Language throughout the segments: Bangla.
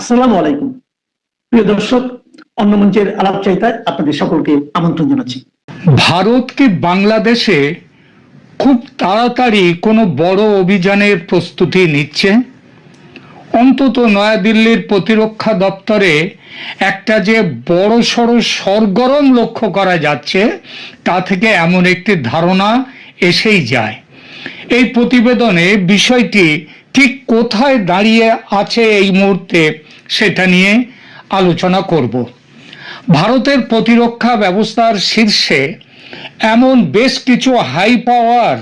আসসালামু আলাইকুম। প্রিয় দর্শক, অন্য মঞ্চের আলাপচারিতায় আপনাদের সকলকে আমন্ত্রণ জানাচ্ছি। ভারত কি বাংলাদেশে খুব তাড়াতাড়ি কোনো বড় অভিযানের প্রস্তুতি নিচ্ছে? অন্তত নয়াদিল্লির প্রতিরক্ষা দপ্তরে একটা যে বড় সড় সরগরম লক্ষ্য করা যাচ্ছে, তা থেকে এমন একটি ধারণা এসেই যায়। এই প্রতিবেদনে বিষয়টি ঠিক কোথায় দাঁড়িয়ে আছে এই মুহূর্তে সেটা নিয়ে আলোচনা করব। ভারতের প্রতিরক্ষা ব্যবস্থার শীর্ষে এমন বেশ কিছু হাই পাওয়ার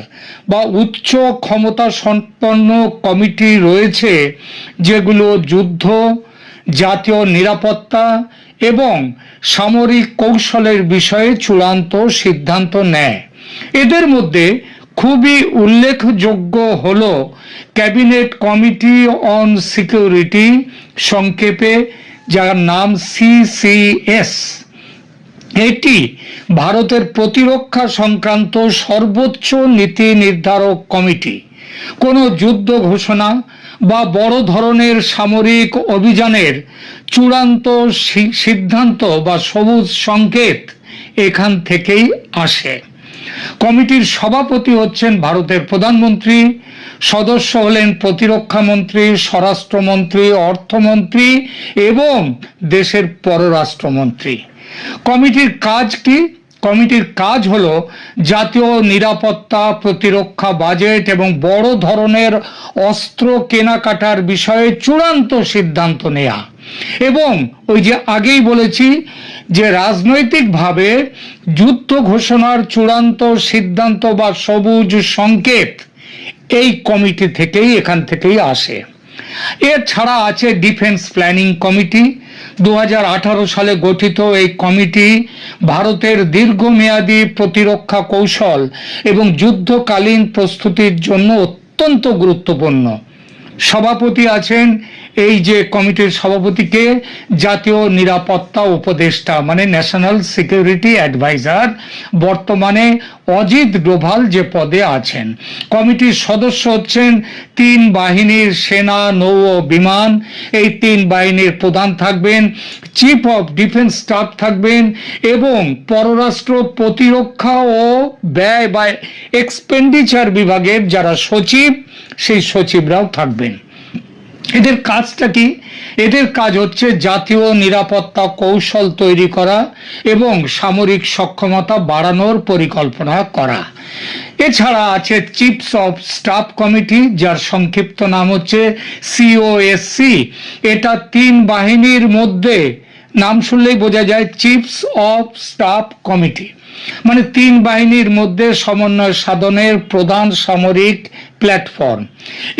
বা উচ্চ ক্ষমতা সম্পন্ন কমিটি রয়েছে, যেগুলো যুদ্ধ, জাতীয় নিরাপত্তা এবং সামরিক কৌশলের বিষয়ে চূড়ান্ত সিদ্ধান্ত নেয়। এদের মধ্যে খুবই উল্লেখযোগ্য হল ক্যাবিনেট কমিটি অন সিকিউরিটি সংক্ষেপে, যার নাম সিসিএস এটি ভারতের প্রতিরক্ষা সংক্রান্ত সর্বোচ্চ নীতি নির্ধারক কমিটি। কোনো যুদ্ধ ঘোষণা বা বড় ধরনের সামরিক অভিযানের চূড়ান্ত সিদ্ধান্ত বা সবুজ সংকেত এখান থেকেই আসে। কমিটির সভাপতি হচ্ছেন ভারতের প্রধানমন্ত্রী, সদস্য হলেন প্রতিরক্ষা মন্ত্রী, স্বরাষ্ট্রমন্ত্রী, অর্থমন্ত্রী এবং দেশের পররাষ্ট্রমন্ত্রী। কমিটির কাজ কি? কমিটির কাজ হলো জাতীয় নিরাপত্তা, প্রতিরক্ষা বাজেট এবং বড় ধরনের অস্ত্র কেনাকাটার বিষয়ে চূড়ান্ত সিদ্ধান্ত নেয়া। এবং ওই যে আগেই বলেছি যে রাজনৈতিকভাবে যুদ্ধ ঘোষণার চূড়ান্ত সিদ্ধান্ত বা সবুজ সংকেত এই কমিটি থেকেই, এখান থেকেই আসে। এছাড়া আছে ডিফেন্স প্ল্যানিং কমিটি। দু হাজার আঠারো সালে গঠিত এই কমিটি ভারতের দীর্ঘমেয়াদী প্রতিরক্ষা কৌশল এবং যুদ্ধকালীন প্রস্তুতির জন্য অত্যন্ত গুরুত্বপূর্ণ। সভাপতি আছেন এই যে কমিটির সভাপতিকে জাতীয় নিরাপত্তা উপদেষ্টা মানে ন্যাশনাল সিকিউরিটি অ্যাডভাইজার বর্তমানে অজিত ডোভাল যে পদে আছেন। কমিটির সদস্য হচ্ছেন তিন বাহিনীর সেনা, নৌ বিমান। এই তিন বাহিনীর প্রধান থাকবেন চিফ অফ ডিফেন্স স্টাফ থাকবেন এবং পররাষ্ট্র প্রতিরক্ষা ও ব্যয় বা এক্সপেন্ডিচার বিভাগের যারা সচিব, সেই সচিবরাও থাকবেন। এদের কাজটা কি? এদের কাজ হচ্ছে জাতীয় নিরাপত্তা কৌশল তৈরি করা এবং সামরিক সক্ষমতা বাড়ানোর পরিকল্পনা করা। এছাড়া আছে চিফস অফ স্টাফ কমিটি যার সংক্ষিপ্ত নাম হচ্ছে সিওএসসি এটা তিন বাহিনীর মধ্যে, নাম শুনলেই বোঝা যায় চিফস অফ স্টাফ কমিটি মানে তিন বাহিনীর মধ্যে সমন্বয় সাধনের প্রধান সামরিক প্ল্যাটফর্ম।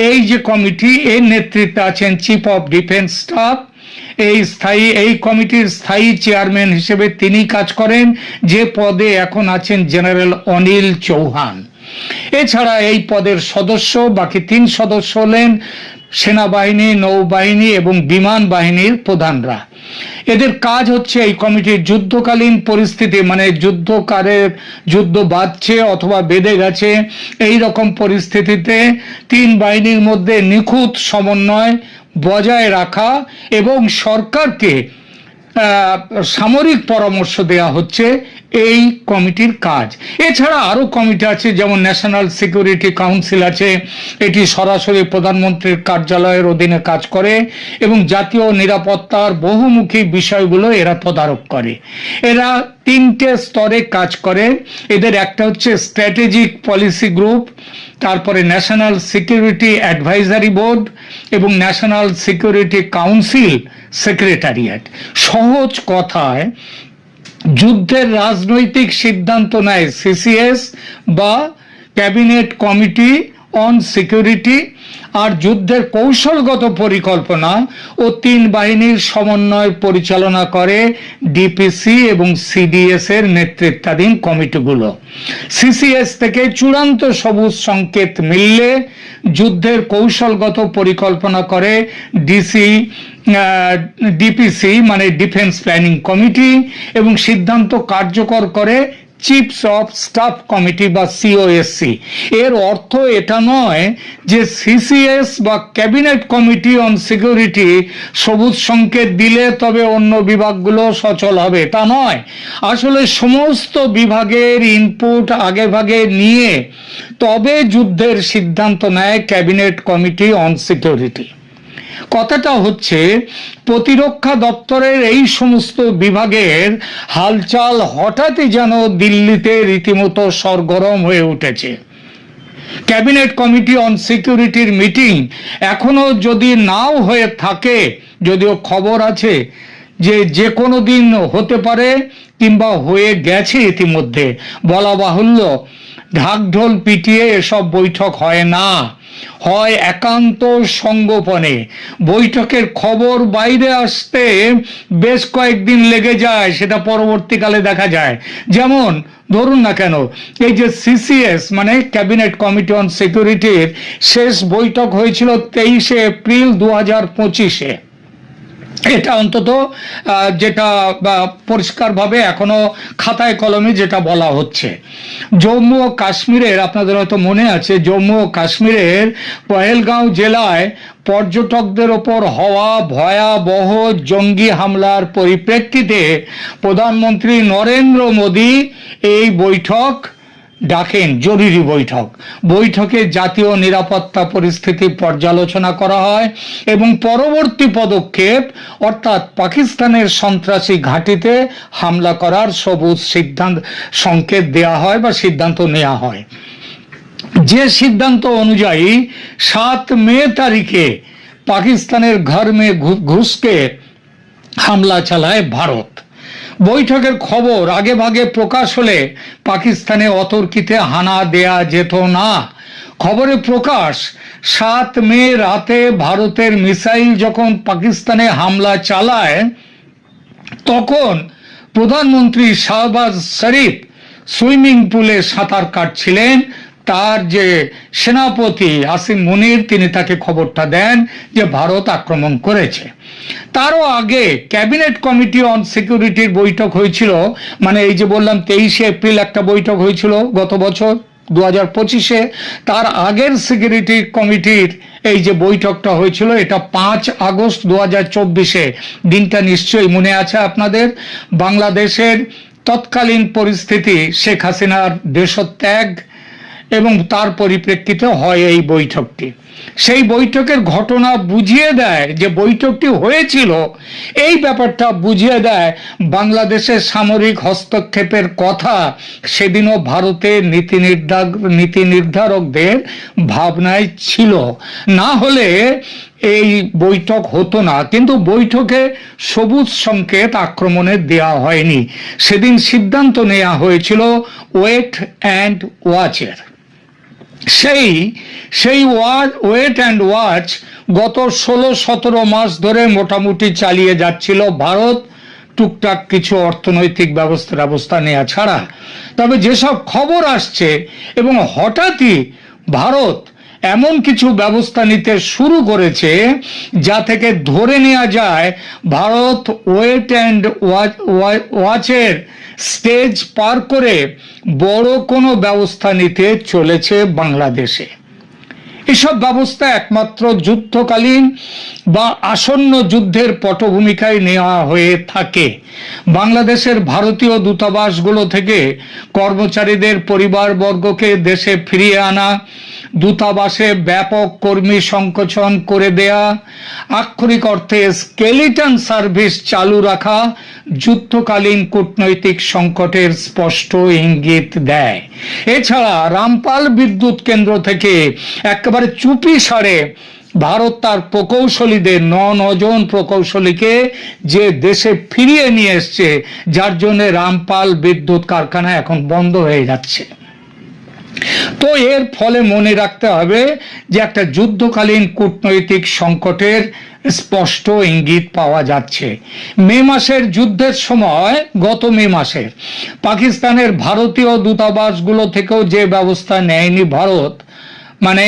এই যে কমিটি, এর নেতৃত্বে আছেন চিফ অফ ডিফেন্স স্টাফ এই স্থায়ী, এই কমিটির স্থায়ী চেয়ারম্যান হিসেবে তিনি কাজ করেন, যে পদে এখন আছেন জেনারেল অনিল চৌহান। এছাড়া এই পদের সদস্য, বাকি তিন সদস্য হলেন সেনাবাহিনী, নৌবাহিনী এবং বিমান বাহিনীর প্রধানরা। এদের কাজ হচ্ছে এই কমিটির যুদ্ধকালীন পরিস্থিতি মানে যুদ্ধকারে যুদ্ধ বাঁধছে অথবা বেঁধে গেছে, এই রকম পরিস্থিতিতে তিন বাহিনীর মধ্যে নিখুঁত সমন্বয় বজায় রাখা এবং সরকারকে সামরিক পরামর্শ দেয়া হচ্ছে এই কমিটির কাজ। এছাড়া আরও কমিটি আছে, যেমন ন্যাশনাল সিকিউরিটি কাউন্সিল আছে, এটি সরাসরি প্রধানমন্ত্রীর কার্যালয়ের অধীনে কাজ করে এবং জাতীয় নিরাপত্তার বহুমুখী বিষয়গুলো এরা তদারক করে। এরা তিনটে স্তরে কাজ করে। এদের একটা হচ্ছে স্ট্র্যাটেজিক পলিসি গ্রুপ তারপরে ন্যাশনাল সিকিউরিটি অ্যাডভাইজারি বোর্ড এবং ন্যাশনাল সিকিউরিটি কাউন্সিল সেক্রেটারিয়েট সহজ কথায়, যুদ্ধের রাজনৈতিক সিদ্ধান্ত নেয় সিসিএস বা ক্যাবিনেট কমিটি অন সিকিউরিটি আর যুদ্ধের কৌশলগত পরিকল্পনা ও তিন বাহিনীর সমন্বয় পরিচালনা করে ডিপিসি এবং সিডিএস এর নেতৃত্বাধীন কমিটিগুলো। সিসিএস থেকে চূড়ান্ত সবুজ সংকেত মিললে যুদ্ধের কৌশলগত পরিকল্পনা করে ডিসি ডিপিসি মানে ডিফেন্স প্ল্যানিং কমিটি এবং সিদ্ধান্ত কার্যকর করে চিফস অফ স্টাফ কমিটি বা সিওএসসি এর অর্থ এটা নয় যে সিসিএস বা ক্যাবিনেট কমিটি অন সিকিউরিটি সবুজ সংকেত দিলে তবে অন্য বিভাগগুলো সচল হবে, তা নয়। আসলে সমস্ত বিভাগের ইনপুট আগে ভাগে নিয়ে তবে যুদ্ধের সিদ্ধান্ত নেয় ক্যাবিনেট কমিটি অন সিকিউরিটি কথাটা হচ্ছে, প্রতিরক্ষা দপ্তরের এই সমস্ত বিভাগের হালচাল হঠাৎই যেন দিল্লিতে রীতিমতো সরগরম হয়ে উঠেছে। ক্যাবিনেট কমিটি অন সিকিউরিটির মিটিং এখনও যদি নাও হয়ে থাকে, যদিও খবর আছে যে যে কোনো দিন হতে পারে কিংবা হয়ে গেছে ইতিমধ্যে, বলা বাহুল্য, ঢাকঢোল পিটিয়ে এসব বৈঠক হয় না। হয় একান্ত সঙ্গোপনে। বৈঠকের খবর বাইরে আসতে বেশ কয়েকদিন লেগে যায়, সেটা পরবর্তীকালে দেখা যায়। যেমন, ধরুন না কেন, এই যে সিসিএস মানে ক্যাবিনেট কমিটি অন সিকিউরিটির শেষ বৈঠক হয়েছিল তেইশে এপ্রিল দু হাজার পঁচিশে। এটা অন্তত যেটা পরিষ্কারভাবে এখনও খাতায় কলমে যেটা বলা হচ্ছে। জম্মু ও কাশ্মীরের, আপনাদের হয়তো মনে আছে, জম্মু ও কাশ্মীরের পহেলগাঁও জেলায় পর্যটকদের ওপর হওয়া ভয়াবহ জঙ্গি হামলার পরিপ্রেক্ষিতে প্রধানমন্ত্রী নরেন্দ্র মোদী এই বৈঠক ডাকেন, জরুরি বৈঠক। বৈঠকে জাতীয় নিরাপত্তা পরিস্থিতি পর্যালোচনা করা হয় এবং পরবর্তী পদক্ষেপ, অর্থাৎ পাকিস্তানের সন্ত্রাসী ঘাঁটিতে হামলা করার সবুজ সিদ্ধান্ত, সংকেত দেয়া হয় বা সিদ্ধান্ত নেওয়া হয়। যে সিদ্ধান্ত অনুযায়ী সাত মে তারিখে পাকিস্তানের ঘর মে ঘুষকে হামলা চালায় ভারত। বৈঠকের খবর আগে ভাগে প্রকাশ হলে পাকিস্তানে অতর্কিতে হানা দেয়া যেত না। খবরে প্রকাশ, সাত মে রাতে ভারতের মিসাইল যখন পাকিস্তানে হামলা চালায়, তখন প্রধানমন্ত্রী শাহবাজ শরীফ সুইমিং পুলে সাঁতার কাটছিলেন। তার যে সেনাপতি আসিম মুনির, তিনি তাকে খবরটা দেন যে ভারত আক্রমণ করেছে। তারও আগে ক্যাবিনেট কমিটি অন সিকিউরিটির বৈঠক হয়েছিল মানে এই যে বললাম তেইশে এপ্রিল একটা বৈঠক হয়েছিল গত বছর দু হাজার পঁচিশে। তার আগের সিকিউরিটি কমিটির এই যে বৈঠকটা হয়েছিল, এটা পাঁচ আগস্ট দু হাজার চব্বিশে। দিনটা নিশ্চয়ই মনে আছে আপনাদের? বাংলাদেশের তৎকালীন পরিস্থিতি, শেখ হাসিনার দেশত্যাগ এবং তার পরিপ্রেক্ষিতে হয় এই বৈঠকটি। সেই বৈঠকের ঘটনা বুঝিয়ে দেয় যে বৈঠকটি হয়েছিল, এই ব্যাপারটা বুঝিয়ে দেয় বাংলাদেশের সামরিক হস্তক্ষেপের কথা সেদিনও ভারতের নীতি নির্ধার, নীতি নির্ধারকদের ভাবনায় ছিল। না হলে এই বৈঠক হতো না, কিন্তু বৈঠকে সবুজ সংকেত আক্রমণের দেওয়া হয়নি। সেদিন সিদ্ধান্ত নেওয়া হয়েছিল, ওয়েট অ্যান্ড ওয়াচের। সেই সেই ওয়েট অ্যান্ড ওয়াচ গত ষোলো সতেরো মাস ধরে মোটামুটি চালিয়ে যাচ্ছিল ভারত। টুকটাক কিছু অর্থনৈতিক ব্যবস্থা ব্যবস্থা নেওয়া ছাড়া। তবে যেসব খবর আসছে এবং হঠাৎই ভারত এমন কিছু ব্যবস্থা নিতে শুরু করেছে যা থেকে ধরে নেওয়া যায় ভারত ওয়েট অ্যান্ড ওয়াচের স্টেজ পার করে বড় কোনো ব্যবস্থা নিতে চলেছে বাংলাদেশে। এসব ব্যবস্থা একমাত্র যুদ্ধকালীন বা আসন্ন যুদ্ধের পটভূমিকায় নেওয়া হয়ে থাকে। বাংলাদেশের ভারতীয় দূতাবাসগুলো থেকে কর্মচারীদের পরিবারবর্গকে দেশে ফিরিয়ে আনা, দূতাবাসে ব্যাপক কর্মী সংকোচন করে দেয়া, আক্ষরিক অর্থে স্কেলিটন সার্ভিস চালু রাখা যুদ্ধকালীন কূটনৈতিক সংকটের স্পষ্ট ইঙ্গিত দেয়। এছাড়া রামপাল বিদ্যুৎ কেন্দ্র থেকে একেবারে চুপি সারে ভারত তার প্রকৌশলীদের ন নজন প্রকৌশলীকে যে দেশে ফিরিয়ে নিয়ে এসছে, যার জন্য রামপাল বিদ্যুৎ কারখানা এখন বন্ধ হয়ে যাচ্ছে। তো এর ফলে মনে রাখতে হবে যে একটা যুদ্ধকালীন কূটনৈতিক সংকটের স্পষ্ট ইঙ্গিত পাওয়া যাচ্ছে। মে মাসের যুদ্ধের সময়, গত মে মাসের পাকিস্তানের ভারতীয় দূতাবাসগুলো থেকেও যে ব্যবস্থা নেয়নি ভারত মানে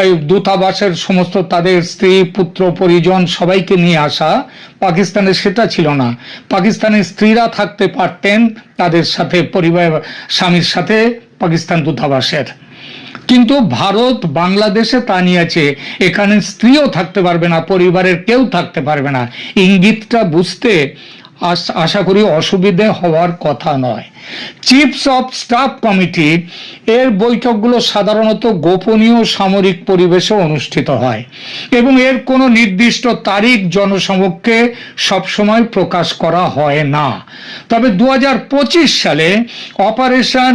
দূতাবাসের সমস্ত তাদের স্ত্রী, পুত্র, পরিজন সবাইকে নিয়ে আসা পাকিস্তানে সেটা ছিল না। পাকিস্তানের স্ত্রীরা থাকতে পারতেন তাদের সাথে, পরিবার, স্বামীর সাথে পাকিস্তান দূতাবাসের। কিন্তু ভারত, বাংলাদেশে তা নিয়েছে এখানে স্ত্রীও থাকতে পারবে না, পরিবারের কেউ থাকতে পারবে না। ইঙ্গিতটা বুঝতে আশা করি অসুবিধে হওয়ার কথা নয়। চিফস অফ স্টাফ কমিটি এর বৈঠকগুলো সাধারণত গোপনীয় সামরিক পরিবেশে অনুষ্ঠিত হয় এবং এর কোনো নির্দিষ্ট তারিখ জনসমক্ষে সবসময় প্রকাশ করা হয় না। তবে দু হাজার পঁচিশ সালে অপারেশন